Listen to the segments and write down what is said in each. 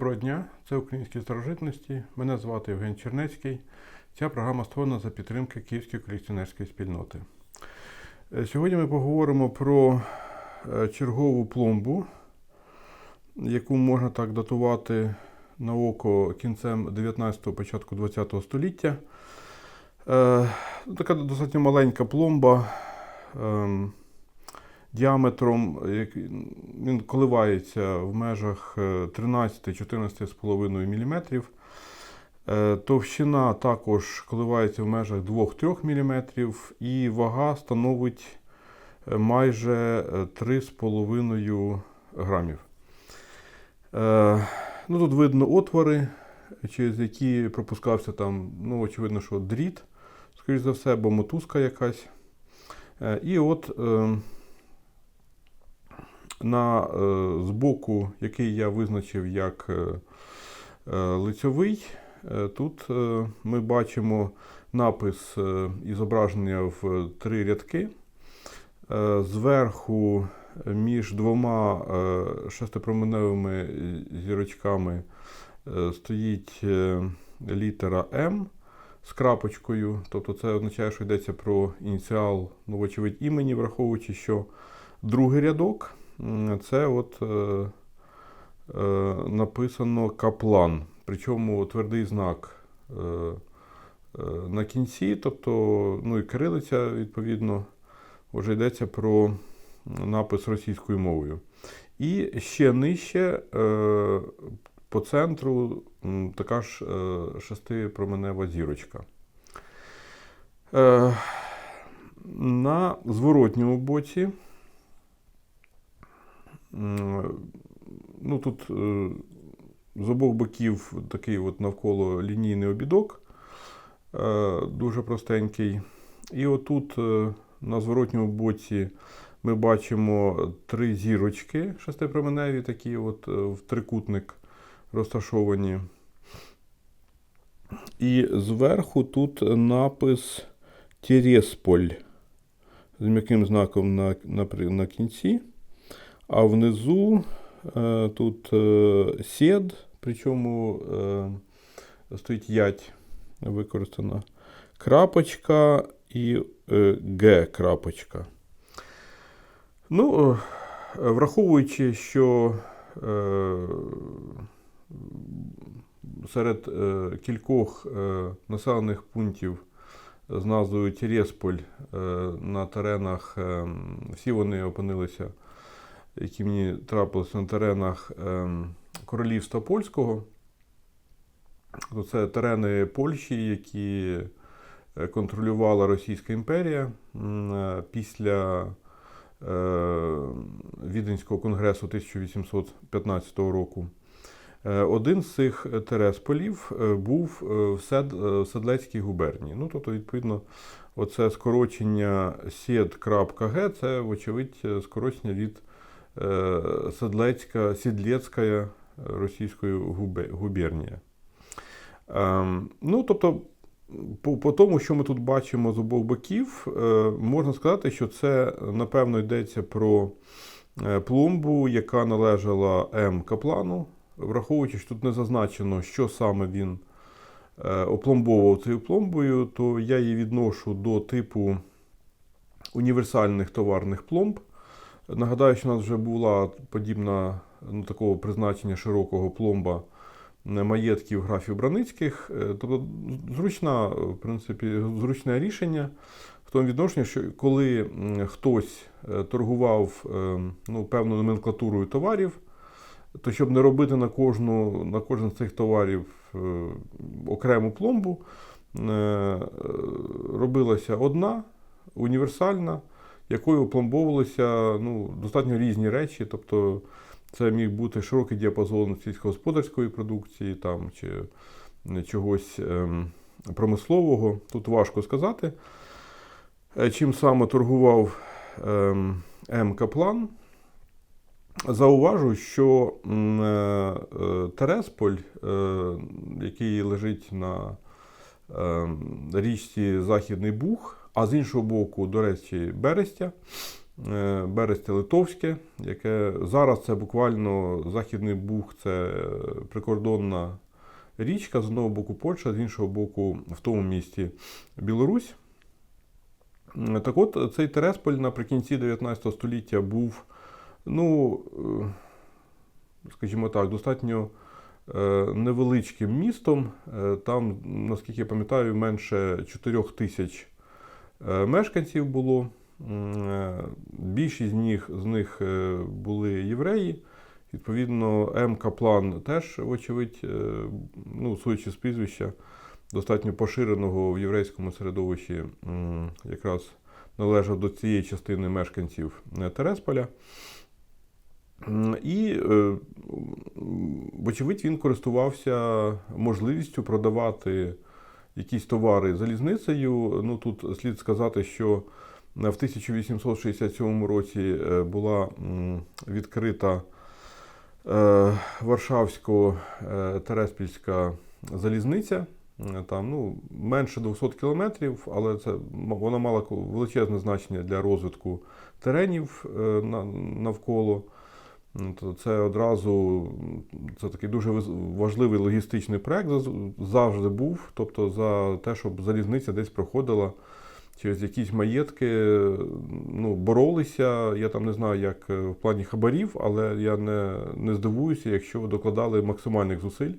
Доброго дня, це Українські старожитності. Мене звати Євген Чернецький. Ця програма створена за підтримки Київської колекціонерської спільноти. Е, Сьогодні ми поговоримо про е, чергову пломбу, яку можна так датувати на око кінцем 19-го, початку 20-го століття. Е, Така достатньо маленька пломба. Діаметром, він коливається в межах 13-14,5 мм. Е, Товщина також коливається в межах 2-3 мм і вага становить е, майже е, 3,5 грамів. Е, Ну, тут видно отвори, через які пропускався там, ну, очевидно, що дріт, скоріш за все, або мотузка якась. Е, І от е, на е, збоку, який я визначив як е, е, лицьовий, тут ми бачимо напис і зображення в три рядки. Зверху між двома шестипроменевими зірочками стоїть літера М з крапочкою. Тобто це означає, що йдеться про ініціал, ну, вочевидь, імені, враховуючи, що другий рядок це от е, е, написано каплан. Причому твердий знак е, е, на кінці, тобто, ну і кирилиця, відповідно, вже йдеться про напис російською мовою. І ще нижче е, по центру така ж е, шестипроменева зірочка. Е, на зворотньому боці. Ну, тут е, з обох боків такий от навколо лінійний обідок, е, дуже простенький. І отут е, на зворотньому боці ми бачимо три зірочки шестипроменеві, такі от в трикутник розташовані. І зверху тут напис Тересполь з м'яким знаком на, на, на кінці. А внизу е, тут е, сід, причому е, стоїть ять використана крапочка і Г крапочка. Ну, враховуючи, що серед кількох населених пунктів з назвою Тіресполь е, на теренах, е, всі вони опинилися, які мені трапилися на теренах е, Королівства Польського. То це терени Польщі, які е, контролювала Російська імперія е, після е, Віденського конгресу 1815 року. Один з цих тересполів був в Сед- в Седлецькій губернії. Ну, тобто, відповідно, оце скорочення сід.г це, вочевидь, скорочення від Седлецька, Сідлецька російської губе- губернія. Ем, Ну, тобто, по, по тому, що ми тут бачимо з обох боків, е, можна сказати, що це, напевно, йдеться про е, пломбу, яка належала М. Каплану, враховуючи, що тут не зазначено, що саме він е, опломбовував цією пломбою, то я її відношу до типу універсальних товарних пломб. Нагадаю, що у нас вже була подібна ну, такого призначення широкого пломба е, маєтків графів Браницьких. Е, Тобто зручна, в принципі, зручне рішення в тому відношенні, що коли хтось е, торгував е, ну, певною номенклатурою товарів, то щоб не робити на кожну, на кожен з цих товарів е, окрему пломбу, е, е, робилася одна універсальна, якою опломбовувалися ну, достатньо різні речі. Тобто це міг бути широкий діапазон сільськогосподарської продукції там, чи чогось ем, промислового. Тут важко сказати. Е, Чим саме торгував ем, М. Каплан. Зауважу, що е, е, Тересполь, е, який лежить на е, річці Західний Буг, а з іншого боку, до речі, Берестя, е, Берестя Литовське, яке зараз це буквально Західний Буг, це е, прикордонна річка, з одного боку Польща, з іншого боку, в тому місті Білорусь. Так от, цей Тересполь наприкінці 19 століття був, ну, е, скажімо так, достатньо е, невеличким містом. Е, Там, наскільки я пам'ятаю, менше 4 тисяч е, мешканців було. Е, Більшість з них, з них е, були євреї. Відповідно, М. Каплан теж, вочевидь, е, ну, судячи з прізвища, достатньо поширеного в єврейському середовищі, якраз належав до цієї частини мешканців е, Тересполя. І, е, вочевидь, він користувався можливістю продавати якісь товари залізницею. Ну, тут слід сказати, що в 1867 році е, була відкрита е, Варшавсько-Тереспільська залізниця. Е, Там ну, менше 200 кілометрів, але це вона мала величезне значення для розвитку теренів навколо. Ну, То це одразу це такий дуже важливий логістичний проект завжди був. Тобто за те, щоб залізниця десь проходила через якісь маєтки, ну, боролися. Я там не знаю, як е, в плані хабарів, але я не, не здивуюся, якщо докладали максимальних зусиль,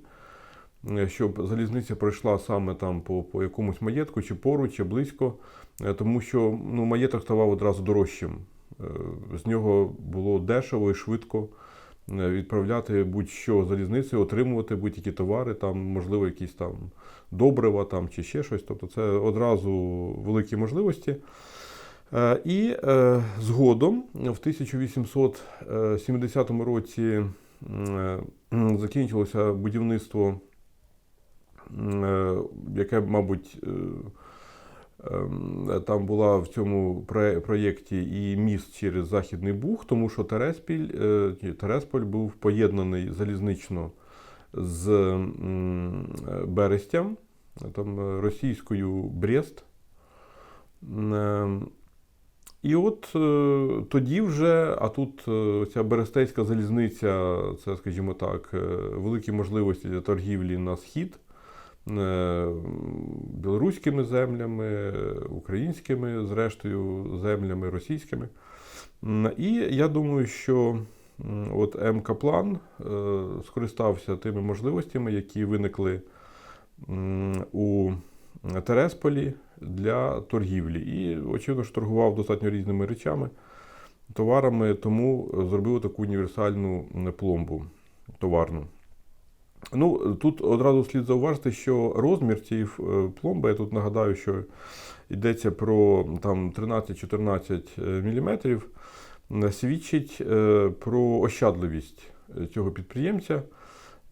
е, щоб залізниця пройшла саме там по, по якомусь маєтку, чи поруч, чи близько, е, тому що ну, маєток ставав одразу дорожчим. Е, З нього було дешево і швидко е, відправляти будь-що залізницею, отримувати будь-які товари, там, можливо, якісь там добрива там, чи ще щось. Тобто це одразу великі можливості. Е, І згодом, в 1870 році, закінчилося будівництво, яке, мабуть, там була в цьому проєкті і міст через Західний Буг, тому що Тереспіль, е, Тересполь був поєднаний залізнично з Берестям, там е, російською Брест. Ем, І от е, тоді вже, а тут ця Берестейська залізниця, це, скажімо так, великі можливості для торгівлі на схід білоруськими землями, е, українськими, зрештою, землями російськими. І я думаю, що от М. Каплан е, скористався тими можливостями, які виникли у Тересполі для торгівлі. І, очевидно, ж торгував достатньо різними речами, товарами, тому зробив таку універсальну пломбу товарну. Ну, тут одразу слід зауважити, що розмір цієї е, пломби, я тут нагадаю, що йдеться про там 13-14 мм, свідчить е, про ощадливість е, цього підприємця.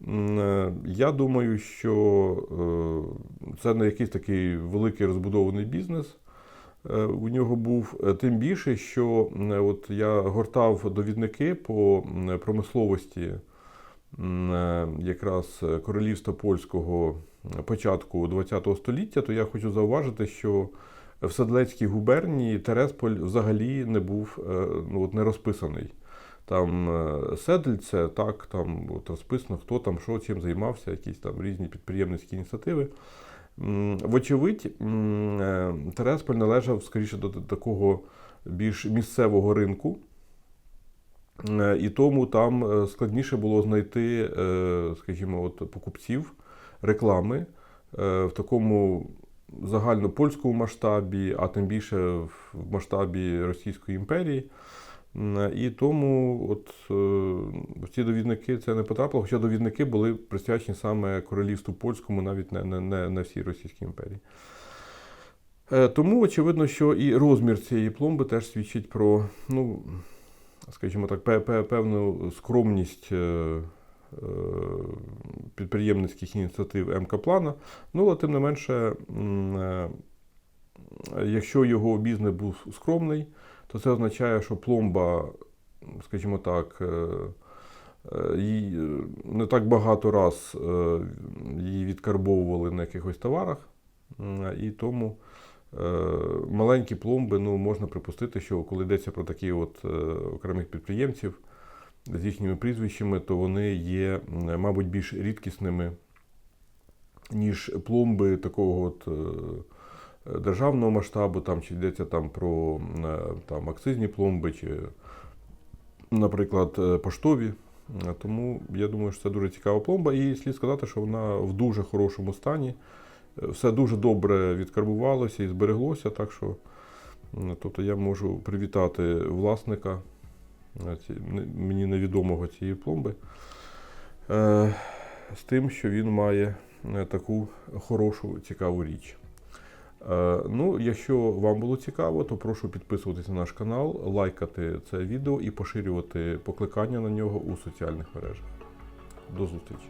Е, Я думаю, що е, це не якийсь такий великий розбудований бізнес. е, У нього був Е, тим більше, що е, от я гортав довідники по промисловості е, якраз королівства польського початку ХХ століття, то я хочу зауважити, що в Седлецькій губернії Тересполь взагалі не був е, ну, от не розписаний. Там е, Седль це так, там от розписано, хто там що чим займався, якісь там різні підприємницькі ініціативи. Вочевидь, е, Тересполь належав скоріше до такого більш місцевого ринку. Е, І тому там е, складніше було знайти, е, скажімо, от покупців реклами в такому загальнопольському масштабі, а тим більше в масштабі Російської імперії. І тому от ці довідники це не потрапило, хоча довідники були присвячені саме королівству польському, навіть не, не, не, всій Російській імперії. Тому очевидно, що і розмір цієї пломби теж свідчить про, ну, скажімо так, пе- пе- певну скромність е, е, підприємницьких ініціатив МК Плана. Ну, але тим не менше, е, якщо його бізнес був скромний, то це означає, що пломба, скажімо так, не так багато раз її відкарбовували на якихось товарах, і тому Маленькі пломби, ну можна припустити, що коли йдеться про такі от е, окремих підприємців з їхніми прізвищами, то вони є, мабуть, більш рідкісними, ніж пломби такого от е, державного масштабу, там чи йдеться там про е, там, акцизні пломби, чи, наприклад, е, поштові. Е, Тому я думаю, що це дуже цікава пломба, і слід сказати, що вона в дуже хорошому стані. Все дуже добре відкарбувалося і збереглося, так що тобто я можу привітати власника е, мені невідомого цієї пломби е, з тим, що він має е, таку хорошу, цікаву річ. Ну, якщо вам було цікаво, то прошу підписуватись на наш канал, лайкати це відео і поширювати покликання на нього у соціальних мережах. До зустрічі!